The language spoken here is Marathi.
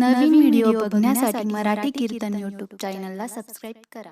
नवीन व्हिडिओ बघण्यासाठी मराठी कीर्तन यूट्यूब चॅनलला सबस्क्राईब करा.